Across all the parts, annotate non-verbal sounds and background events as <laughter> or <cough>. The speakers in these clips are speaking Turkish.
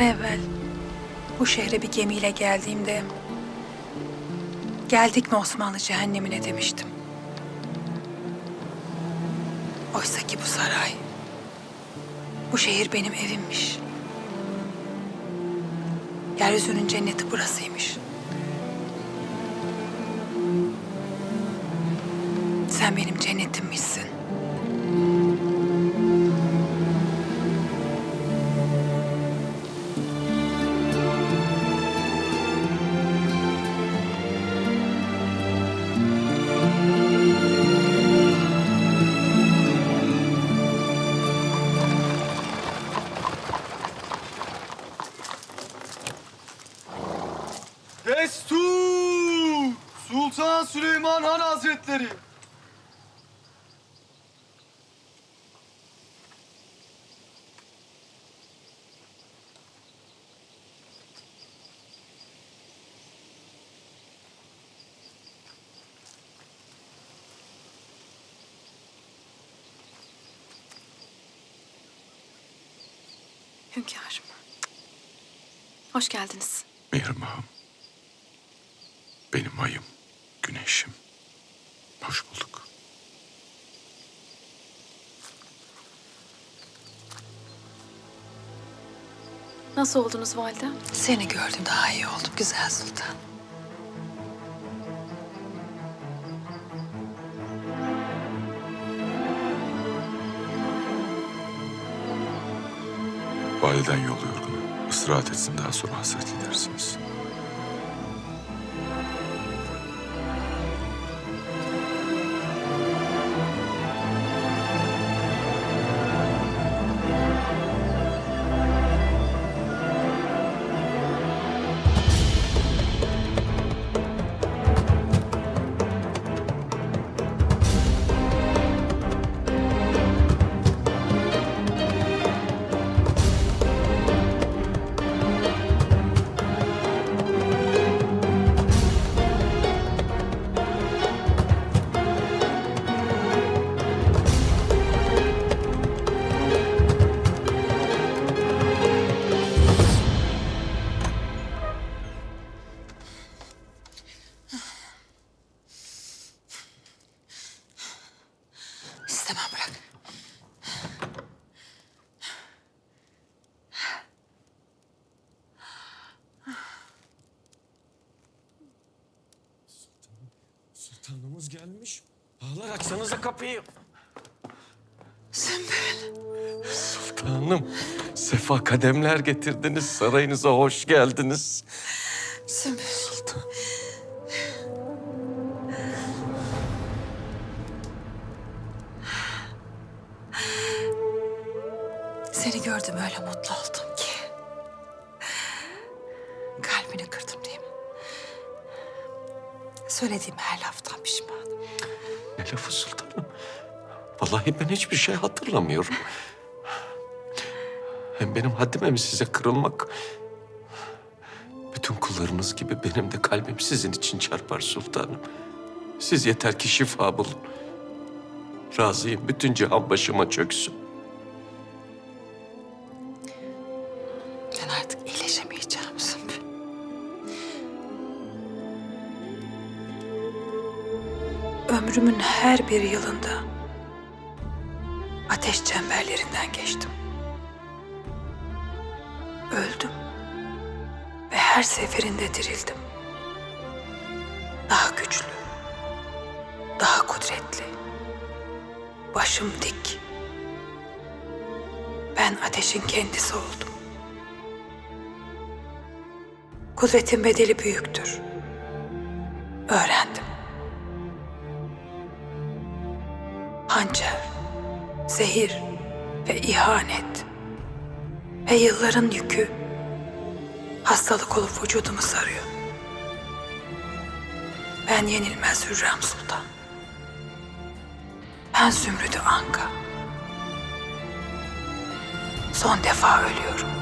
Yıllar evvel bu şehre bir gemiyle geldiğimde geldik mi Osmanlı cehennemine demiştim. Oysa ki bu saray, bu şehir benim evimmiş. Yeryüzünün cenneti burasıymış. Sen benim cennetimmişsin. Hünkârım. Hoş geldiniz. Mihrimah'ım. Benim ayım, güneşim. Hoş bulduk. Nasıl oldunuz validem? Seni gördüm daha iyi oldum güzel sultan. Validen yol yorgunu. Istirahat etsin daha sonra hasret gidersiniz. Sultanımız gelmiş. Ağlar açsanıza kapıyı. Sümbül. Sultanım, sefa kademler getirdiniz. Sarayınıza hoş geldiniz. Sümbül hiçbir şey hatırlamıyorum. Hem benim haddime mi size kırılmak? Bütün kullarınız gibi benim de kalbim sizin için çarpar sultanım. Siz yeter ki şifa bulun. Razıyım bütün cihan başıma çöksün. Ben artık iyileşemeyeceğim Sümbül. Ömrümün her bir yılında ateş çemberlerinden geçtim. Öldüm ve her seferinde dirildim. Daha güçlü, daha kudretli, başım dik. Ben ateşin kendisi oldum. Kudretin bedeli büyüktür. Öğrendim. Zehir ve ihanet ve yılların yükü hastalık olup vücudumu sarıyor. Ben yenilmez Hürrem Sultan. Ben Zümrüdü Anka. Son defa ölüyorum.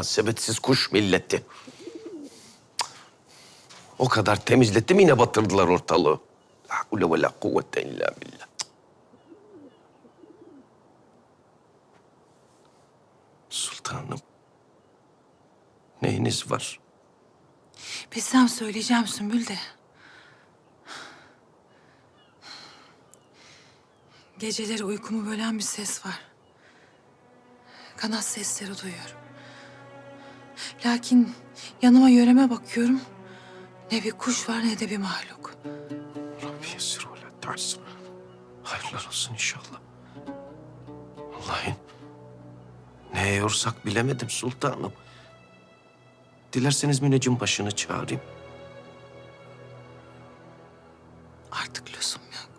Münasebetsiz kuş milleti. O kadar temizlettim yine batırdılar ortalığı. La havle ve la kuvvete illa billah. Sultanım. Neyiniz var? Bilsem söyleyeceğim Sümbül de. Geceleri uykumu bölen bir ses var. Kanat sesleri duyuyorum. Lakin yanıma yöreme bakıyorum. Ne bir kuş var ne de bir mahluk. Rabbi yessir ve ta'sir. Hayırlar olsun inşallah. Vallahi neye yorsak bilemedim sultanım. Dilerseniz müneccim başını çağırayım. Artık lüzum yok.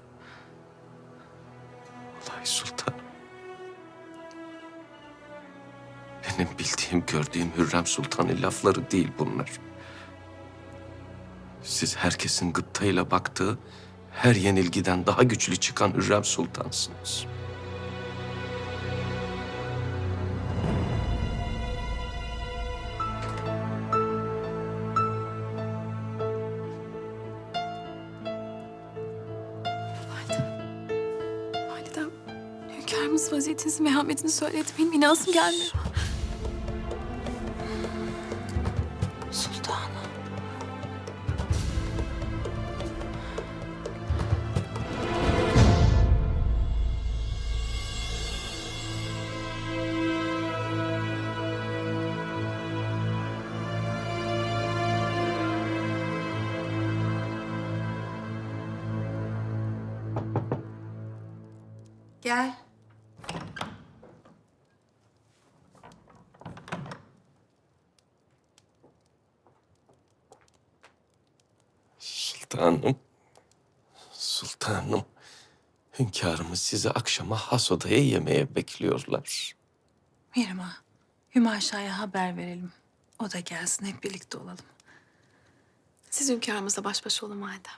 Vallahi sultanım. Benim bildiğim, gördüğüm Hürrem Sultan'ın lafları değil bunlar. Siz herkesin gıptayla baktığı, her yenilgiden daha güçlü çıkan Hürrem Sultansınız. Validem, hünkârımız vaziyetinizin vehametini söyledi. Benim inanasım gelmiyor. Gel. Sultanım, sultanım. Hünkârımız sizi akşama has odaya yemeğe bekliyorlar. Mirma, Hümaşa'ya haber verelim. O da gelsin hep birlikte olalım. Siz hünkârımızla baş başa olun validem.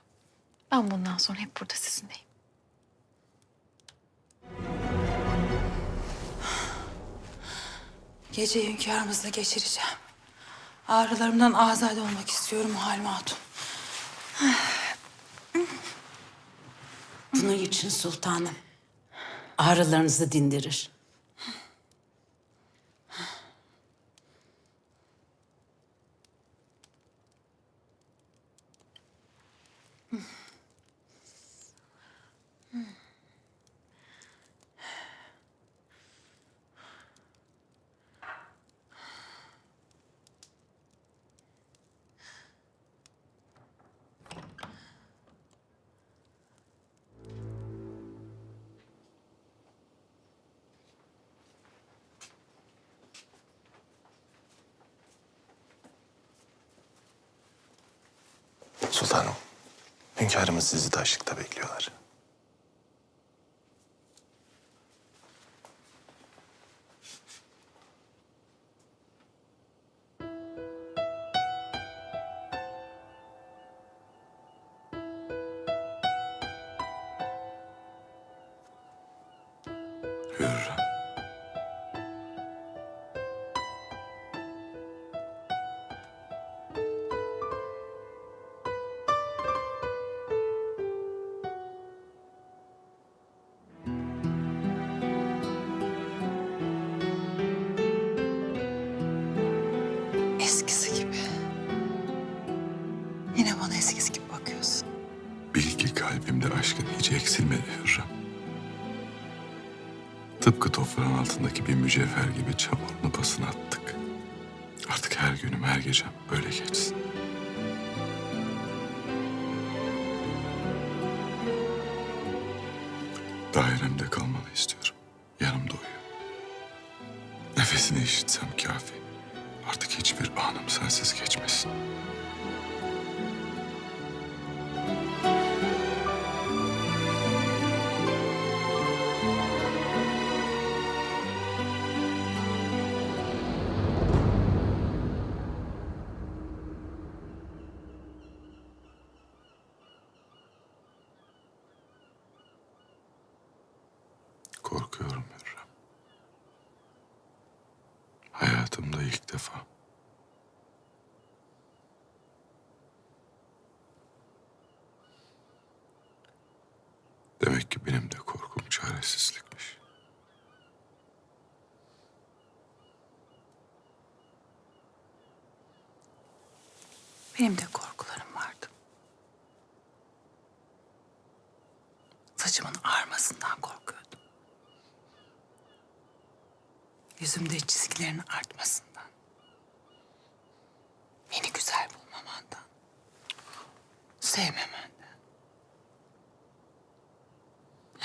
Ben bundan sonra hep burada sizinleyim. Geceyi hünkârımızla geçireceğim. Ağrılarımdan azade olmak istiyorum Halime Hatun. Bunun için sultanım. Ağrılarınızı dindirir. Sultanım, hünkârımız sizi taşlıkta bekliyorlar. Eksilmedi Hürrem. Tıpkı toprağın altındaki bir mücevher gibi çamurunu pasına attık. Artık her günüm, her gecem böyle geçsin. Dairemde kalmanı istiyorum. Yanımda uyu. Nefesini işitsem kafi. Artık hiçbir anım sensiz geçmesin. Benim de korkularım vardı. Saçımın ağarmasından korkuyordum. Yüzümde çizgilerin artmasından. Beni güzel bulmamandan. Sevmemenden.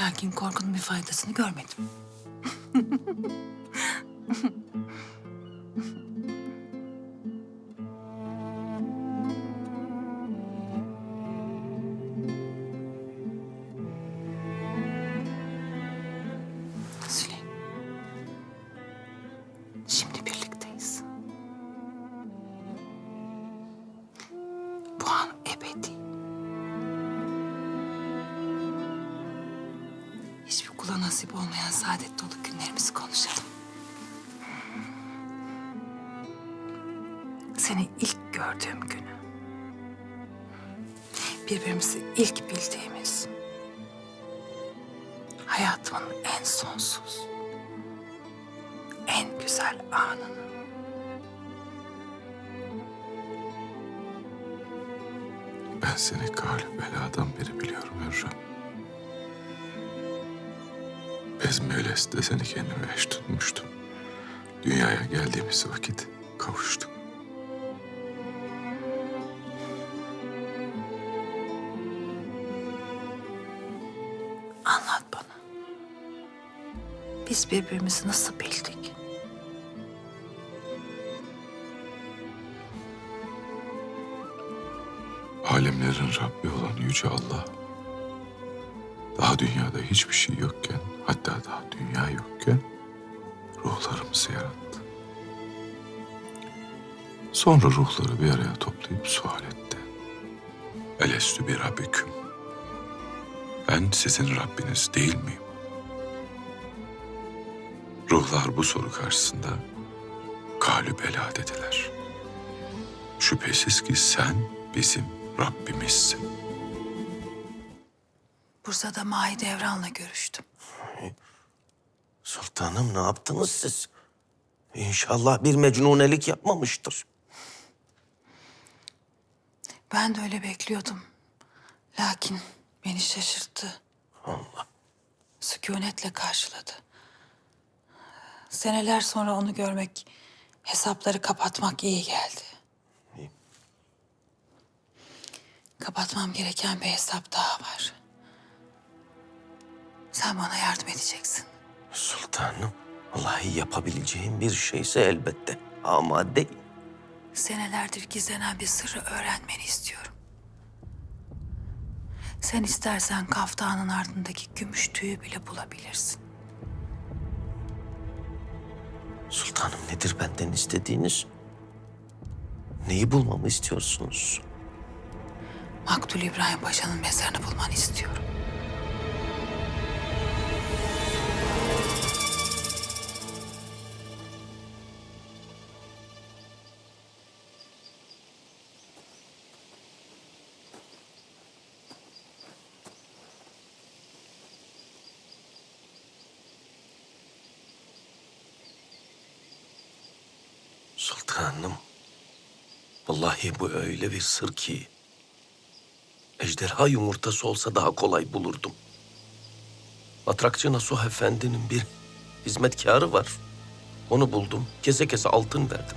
Lakin korkunun bir faydasını görmedim. <laughs> dolu günlerimizi konuşalım. Seni ilk gördüğüm günü. Birbirimizi ilk bildiğimiz. Hayatımın en sonsuz, en güzel anını. Ben seni galip beladan beri biliyorum Hürrem. Bezmeles'te seni kendime eş tutmuştum. Dünyaya geldiğimiz vakit kavuştuk. Anlat bana. Biz birbirimizi nasıl bildik? Alemlerin Rabbi olan Yüce Allah, daha dünyada hiçbir şey yokken, hatta daha dünya yokken ruhlarımızı yarattı. Sonra ruhları bir araya toplayıp sual etti. Elestü bir Rabbiküm. Ben sizin Rabbiniz değil miyim? Ruhlar bu soru karşısında galip ela dediler. Şüphesiz ki sen bizim Rabbimizsin. Bursa'da Mahidevran'la görüştüm. Sultanım ne yaptınız siz? İnşallah bir mecnunelik yapmamıştır. Ben de öyle bekliyordum. Lakin beni şaşırttı. Allah. Sükunetle karşıladı. Seneler sonra onu görmek, hesapları kapatmak iyi geldi. İyi. Kapatmam gereken bir hesap daha var. Sen bana yardım edeceksin. Sultanım, vallahi yapabileceğim bir şeyse elbette. Ama değil. Senelerdir gizlenen bir sırrı öğrenmeni istiyorum. Sen istersen kaftanın ardındaki gümüş tüyü bile bulabilirsin. Sultanım nedir benden istediğiniz? Neyi bulmamı istiyorsunuz? Maktul İbrahim Paşa'nın mezarını bulmanı istiyorum. Sultanım, vallahi bu öyle bir sır ki... ...ejderha yumurtası olsa daha kolay bulurdum. Matrakçı Nasuh Efendi'nin bir hizmetkarı var. Onu buldum, kese kese altın verdim.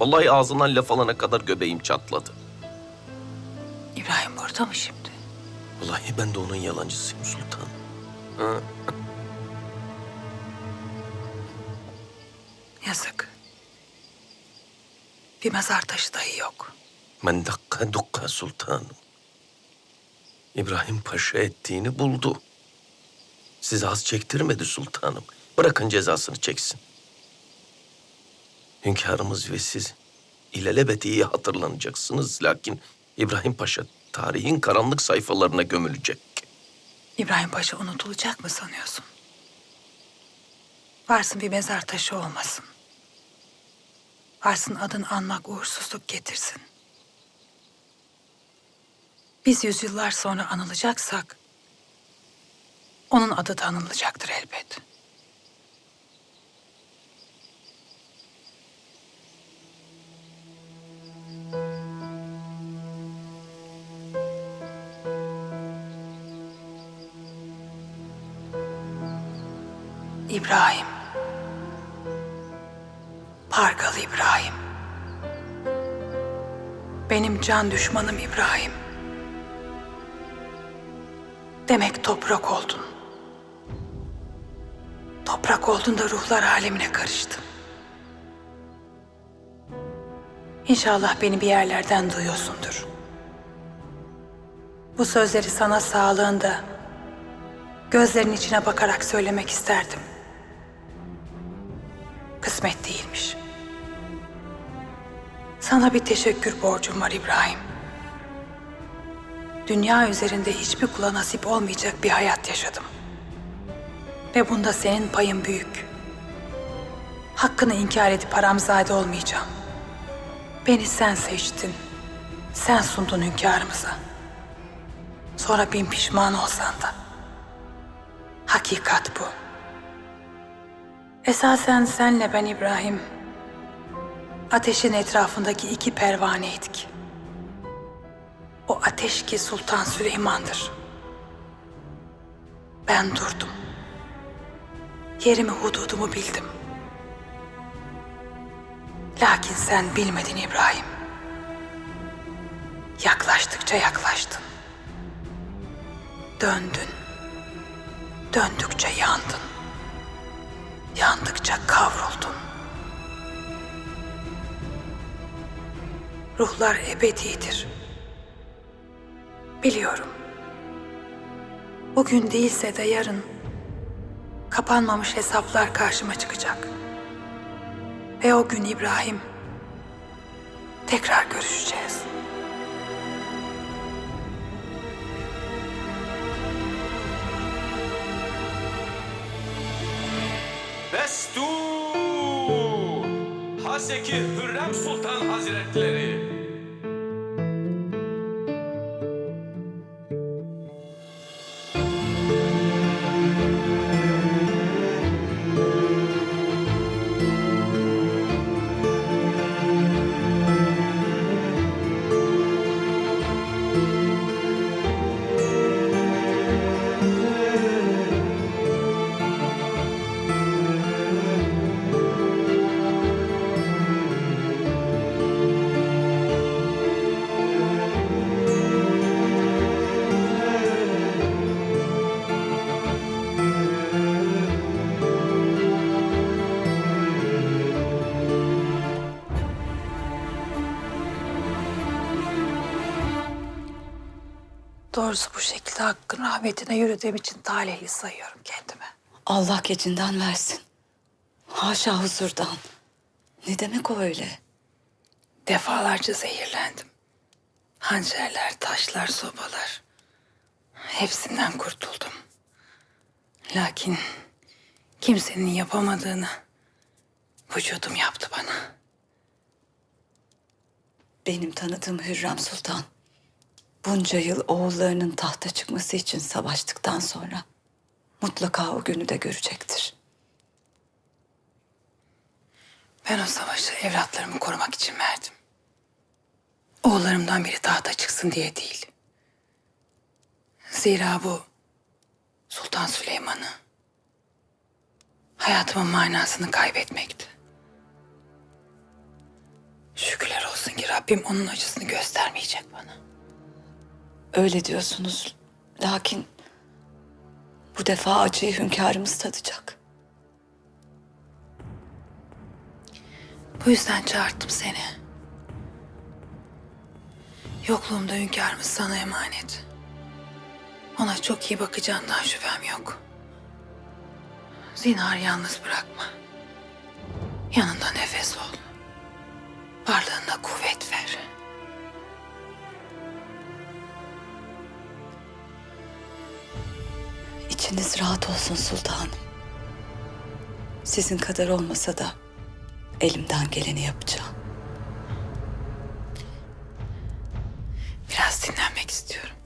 Vallahi ağzından laf alana kadar göbeğim çatladı. İbrahim burada mı şimdi? Vallahi ben de onun yalancısıyım sultan. Yazık. Bir mezar taşı dahi yok. Men dakka dukka sultanım. İbrahim Paşa ettiğini buldu. Sizi az çektirmedi sultanım. Bırakın cezasını çeksin. Hünkârımız ve siz ilelebet iyi hatırlanacaksınız. Lakin İbrahim Paşa tarihin karanlık sayfalarına gömülecek. İbrahim Paşa unutulacak mı sanıyorsun? Varsın bir mezar taşı olmasın. Varsın adını anmak uğursuzluk getirsin. Biz yüzyıllar sonra anılacaksak, onun adı da anılacaktır elbet. İbrahim. Pargalı İbrahim. Benim can düşmanım İbrahim. Demek toprak oldun. Toprak oldun da ruhlar alemine karıştın. İnşallah beni bir yerlerden duyuyorsundur. Bu sözleri sana sağlığında, gözlerin içine bakarak söylemek isterdim. Kısmet değilmiş. Sana bir teşekkür borcum var İbrahim. Dünya üzerinde hiçbir kula nasip olmayacak bir hayat yaşadım. Ve bunda senin payın büyük. Hakkını inkar edip haramzade olmayacağım. Beni sen seçtin. Sen sundun hünkârımıza. Sonra bin pişman olsan da. Hakikat bu. Esasen senle ben İbrahim, ateşin etrafındaki iki pervaneydik. O ateş ki Sultan Süleyman'dır. Ben durdum. Yerimi hududumu bildim. Lakin sen bilmedin İbrahim. Yaklaştıkça yaklaştın. Döndün. Döndükçe yandın. Yandıkça kavruldun. Ruhlar ebedidir. Biliyorum. Bugün değilse de yarın kapanmamış hesaplar karşıma çıkacak. Ve o gün İbrahim tekrar görüşeceğiz. Destur! Haseki Hürrem Sultan Hazretleri. Doğrusu bu şekilde hakkın rahmetine yürüdüğüm için talihli sayıyorum kendimi. Allah gecinden versin. Haşa huzurdan. Ne demek o öyle? Defalarca zehirlendim. Hançerler, taşlar, sobalar. Hepsinden kurtuldum. Lakin kimsenin yapamadığını vücudum yaptı bana. Benim tanıdığım Hürrem Sultan bunca yıl oğullarının tahta çıkması için savaştıktan sonra mutlaka o günü de görecektir. Ben o savaşı evlatlarımı korumak için verdim. Oğullarımdan biri tahta çıksın diye değil. Zira bu Sultan Süleyman'ı hayatımın manasını kaybetmekti. Şükürler olsun ki Rabbim onun acısını göstermeyecek bana. Öyle diyorsunuz. Lakin bu defa acıyı hünkârımız tadacak. Bu yüzden çağırttım seni. Yokluğumda hünkârımız sana emanet. Ona çok iyi bakacağından şüphem yok. Zinhar yalnız bırakma. Yanında nefes ol. Varlığında kuvvet ver. İçiniz rahat olsun sultanım. Sizin kadar olmasa da elimden geleni yapacağım. Biraz dinlenmek istiyorum.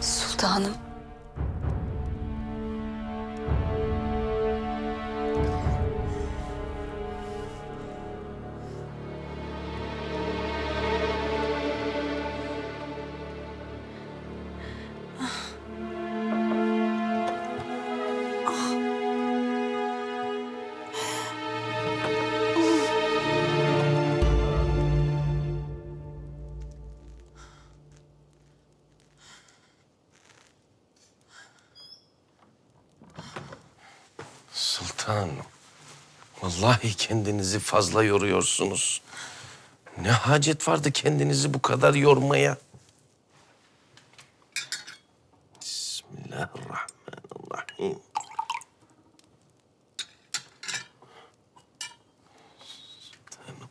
Sultanım. Vallahi kendinizi fazla yoruyorsunuz. Ne hacet vardı kendinizi bu kadar yormaya? Bismillahirrahmanirrahim. Sultanım.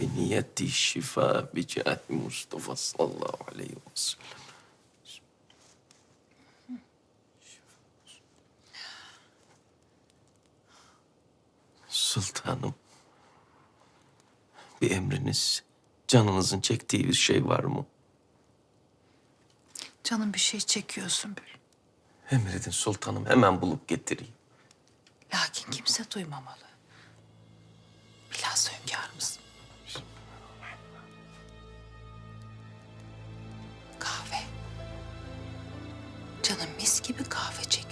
Biniyeti şifa bi Mustafa sallallahu aleyhi ve sellem. Sultanım. Bir emriniz, canınızın çektiği bir şey var mı? Canım bir şey çekiyor Sümbül. Emredin sultanım, hemen bulup getireyim. Lakin kimse duymamalı. Bilhassa hünkârımız. Kahve. Canım mis gibi kahve çekiyor.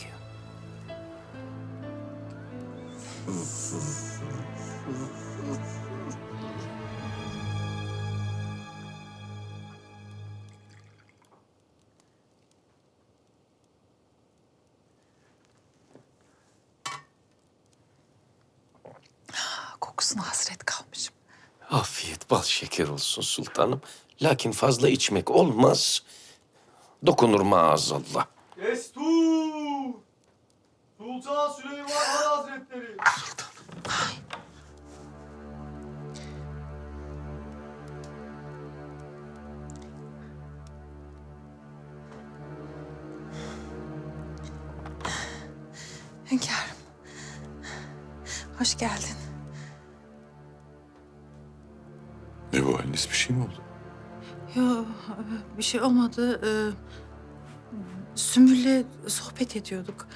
Kokusuna hasret kalmışım. Afiyet bal şeker olsun sultanım. Lakin fazla içmek olmaz. Dokunur maazallah. Destur! Sultan Süleyman Han Hazretleri. Hünkârım. Hoş geldin. Şey mi oldu? Yok bir şey olmadı. Ee, Sümbül'le sohbet ediyorduk.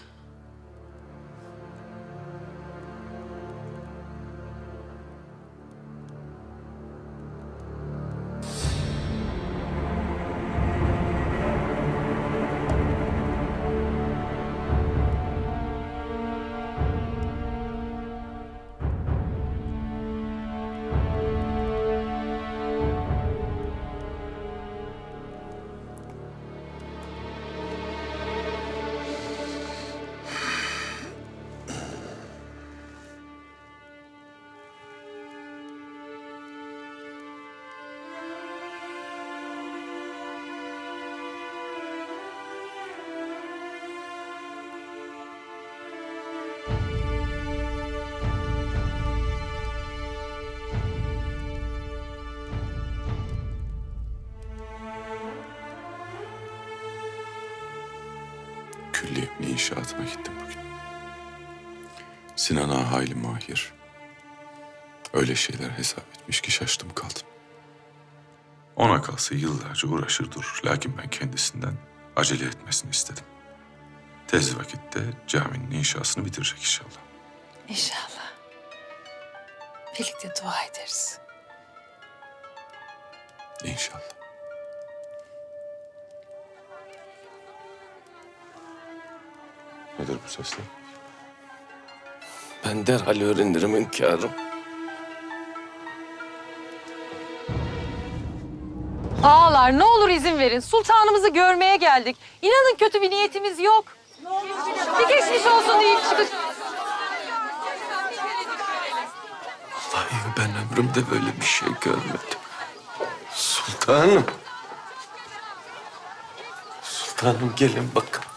İnşaatına gittim bugün. Sinan hayli mahir. Öyle şeyler hesap etmiş ki şaştım kaldım. Ona kalsa yıllarca uğraşır durur. Lakin ben kendisinden acele etmesini istedim. Tez vakitte caminin inşasını bitirecek inşallah. İnşallah. Birlikte dua ederiz. İnşallah. Nedir bu sesler? Ben derhal öğrenirim hünkârım. Ağalar ne olur izin verin. Sultanımızı görmeye geldik. İnanın kötü bir niyetimiz yok. Bir geçmiş olsun deyip çıkacağız. Vallahi ben ömrümde böyle bir şey görmedim. Sultanım. Sultanım gelin bakın.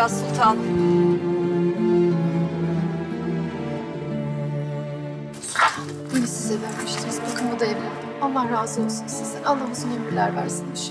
Unutmayacağız sultanım. Beni size vermiştiniz. Bakın bu da evim. Allah razı olsun sizden. Allah uzun ömürler versin inşallah.